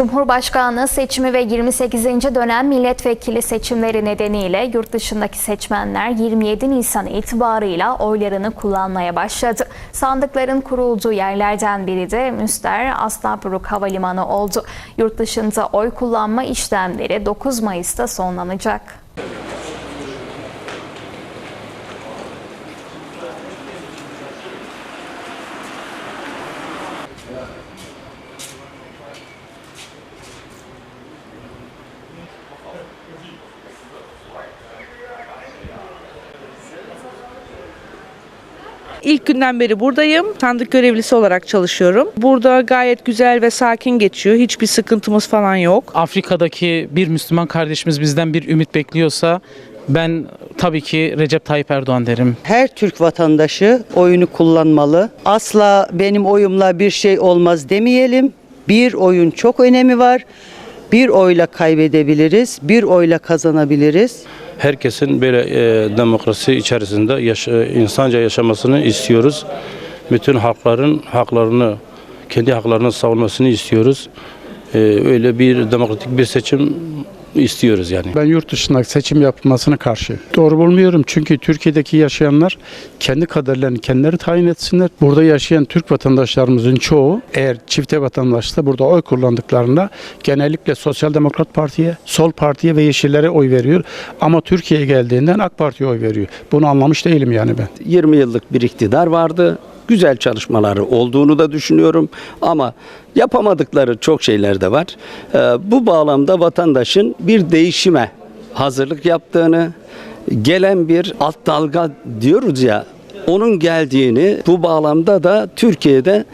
Cumhurbaşkanlığı seçimi ve 28. dönem milletvekili seçimleri nedeniyle yurt dışındaki seçmenler 27 Nisan itibarıyla oylarını kullanmaya başladı. Sandıkların kurulduğu yerlerden biri de Müster Asnabruk Havalimanı oldu. Yurt dışında oy kullanma işlemleri 9 Mayıs'ta sonlanacak. İlk günden beri buradayım. Sandık görevlisi olarak çalışıyorum. Burada gayet güzel ve sakin geçiyor. Hiçbir sıkıntımız falan yok. Afrika'daki bir Müslüman kardeşimiz bizden bir ümit bekliyorsa ben tabii ki Recep Tayyip Erdoğan derim. Her Türk vatandaşı oyunu kullanmalı. Asla benim oyumla bir şey olmaz demeyelim. Bir oyun çok önemi var. Bir oyla kaybedebiliriz, bir oyla kazanabiliriz. herkesin böyle e, demokrasi içerisinde yaşa, insanca yaşamasını istiyoruz. Bütün halkların haklarını, kendi haklarını savunmasını istiyoruz. E, öyle bir demokratik bir seçim istiyoruz yani. Ben yurt dışında seçim yapılmasına karşı. Doğru bulmuyorum çünkü Türkiye'deki yaşayanlar kendi kaderlerini kendileri tayin etsinler. Burada yaşayan Türk vatandaşlarımızın çoğu eğer çifte vatandaşsa burada oy kullandıklarında genellikle Sosyal Demokrat Parti'ye, Sol Parti'ye ve Yeşillere oy veriyor. Ama Türkiye'ye geldiğinden AK Parti'ye oy veriyor. Bunu anlamış değilim yani ben. 20 yıllık bir iktidar vardı. Güzel çalışmaları olduğunu da düşünüyorum ama yapamadıkları çok şeyler de var. Ee, Bu bağlamda vatandaşın bir değişime hazırlık yaptığını, gelen bir alt dalga diyoruz ya onun geldiğini bu bağlamda da Türkiye'de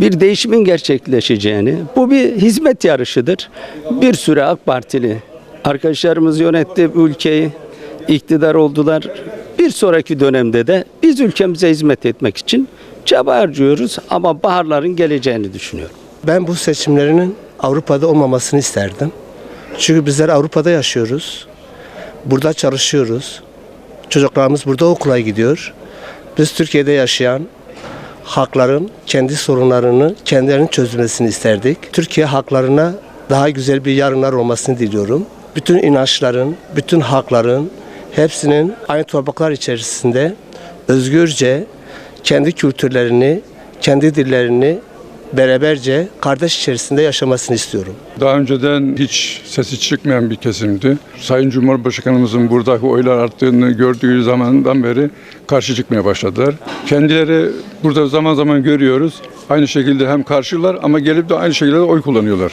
bir değişimin gerçekleşeceğini bu bir hizmet yarışıdır. Bir süre AK Partili arkadaşlarımız yönetti ülkeyi iktidar oldular. Bir sonraki dönemde de biz ülkemize hizmet etmek için çaba harcıyoruz ama baharların geleceğini düşünüyorum. Ben bu seçimlerinin Avrupa'da olmamasını isterdim. Çünkü bizler Avrupa'da yaşıyoruz. Burada çalışıyoruz. Çocuklarımız burada okula gidiyor. Biz Türkiye'de yaşayan halkların kendi sorunlarını kendilerinin çözmesini isterdik. Türkiye halklarına daha güzel bir yarınlar olmasını diliyorum. Bütün inançların, bütün halkların hepsinin aynı topraklar içerisinde özgürce kendi kültürlerini, kendi dillerini beraberce kardeş içerisinde yaşamasını istiyorum. Daha önceden hiç sesi çıkmayan bir kesimdi. Sayın Cumhurbaşkanımızın buradaki oylar arttığını gördüğü zamandan beri karşı çıkmaya başladılar. Kendileri burada zaman zaman görüyoruz. Aynı şekilde hem karşılar ama gelip de aynı şekilde oy kullanıyorlar.